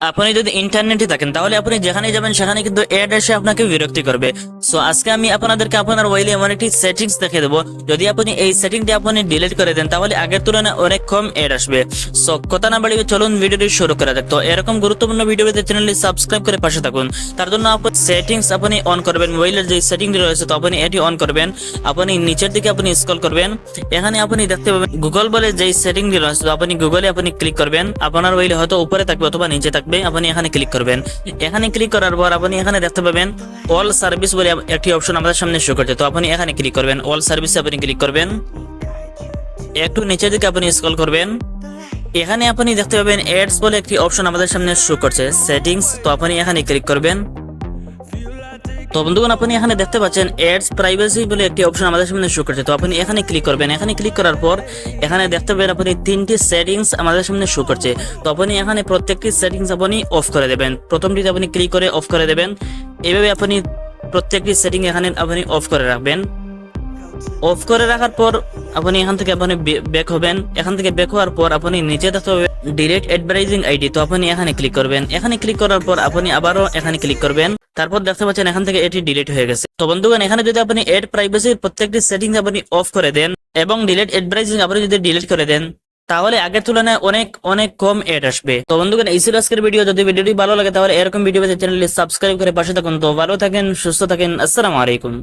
আপনি যদি ইন্টারনেটে থাকেন, তাহলে আপনি যেখানে যাবেন সেখানে কিন্তু অ্যাড এসে আপনাকে বিরক্তি করবে। সো আজকে আমি আপনাদেরকে আপনার ওয়াইলে এমন একটি সেটিংস দেখে দেবো। যদি আপনি এই সেটিংটি আপনি ডিলিট করে দেন, তাহলে আগের তুলনায় অনেক কম অ্যাড আসবে। সো কথা না বাড়িয়ে চলুন ভিডিওটি শুরু করা যাক। তো, এরকম গুরুত্বপূর্ণ ভিডিও পেতে চ্যানেলটি সাবস্ক্রাইব করে পাশে থাকুন। তার জন্য আপনি সেটিংস আপনি অন করবেন। মোবাইলের যে সেটিংটি রয়েছে, তো আপনি এটি অন করবেন। আপনি নিচের দিকে আপনি স্ক্রল করবেন। এখানে আপনি দেখতে পাবেন গুগল বলে যেই সেটিংটি রয়েছে, তো আপনি গুগলে আপনি ক্লিক করবেন। আপনার মোবাইলে হয়তো উপরে থাকবে অথবা নিচে থাকবে। আপনি এখানে ক্লিক করবেন। এখানে ক্লিক করার পর আপনি এখানে দেখতে পাবেন অল সার্ভিস বলে একটি অপশন আমাদের সামনে শো করছে। তো আপনি এখানে ক্লিক করবেন অল সার্ভিসে আপনি ক্লিক করবেন। একটু নিচের দিকে আপনি স্ক্রল করবেন। এখানে আপনি দেখতে পাবেন এডস বলে একটি অপশন আমাদের সামনে শো করছে সেটিংস তো আপনি এখানে ক্লিক করবেন। তো বন্ধুগণ, আপনি এখানে দেখতে পাচ্ছেন এডস প্রাইভেসি বলে একটি অপশন আমাদের সামনে শো করছে। তো আপনি এখানে ক্লিক করবেন। এখানে ক্লিক করার পর এখানে দেখতে পাবেন আপনি তিনটি সেটিংস আমাদের সামনে শো করছে। তো আপনি এখানে প্রত্যেকটি সেটিংস আপনি অফ করে দেবেন। প্রথমটিতে আপনি ক্লিক করে অফ করে দেবেন। এইভাবে আপনি প্রত্যেকটি সেটিং এখানে আপনি অফ করে রাখবেন। অফ করে রাখার পর আপনি এখান থেকে আপনি ব্যাক হবেন। এখান থেকে ব্যাক হওয়ার পর আপনি নিচে দেখতে পাবেন ডিরেক্ট অ্যাডভার্টাইজিং আইডি তো আপনি এখানে ক্লিক করবেন। এখানে ক্লিক করার পর আপনি আবারও এখানে ক্লিক করবেন। তারপর দেখতে পাচ্ছেন এখান থেকে এটি ডিলিট হয়ে গেছে। তো বন্ধুগণ, এখানে যদি আপনি এড প্রাইভেসির প্রত্যেকটি সেটিংস আপনি অফ করে দেন এবং ডিলেট অ্যাডভার্টাইজিং আপনি যদি ডিলিট করে দেন তাহলে আগের তুলনায় অনেক অনেক কম এড আসবে। তো বন্ধুগণ, এই ছিল আজকের ভিডিও যদি ভিডিওটি ভালো লাগে, তাহলে এরকম ভিডিও চ্যানেলটি সাবস্ক্রাইব করে পাশে থাকুন। তো ভালো থাকেন, সুস্থ থাকেন, আসসালামু আলাইকুম।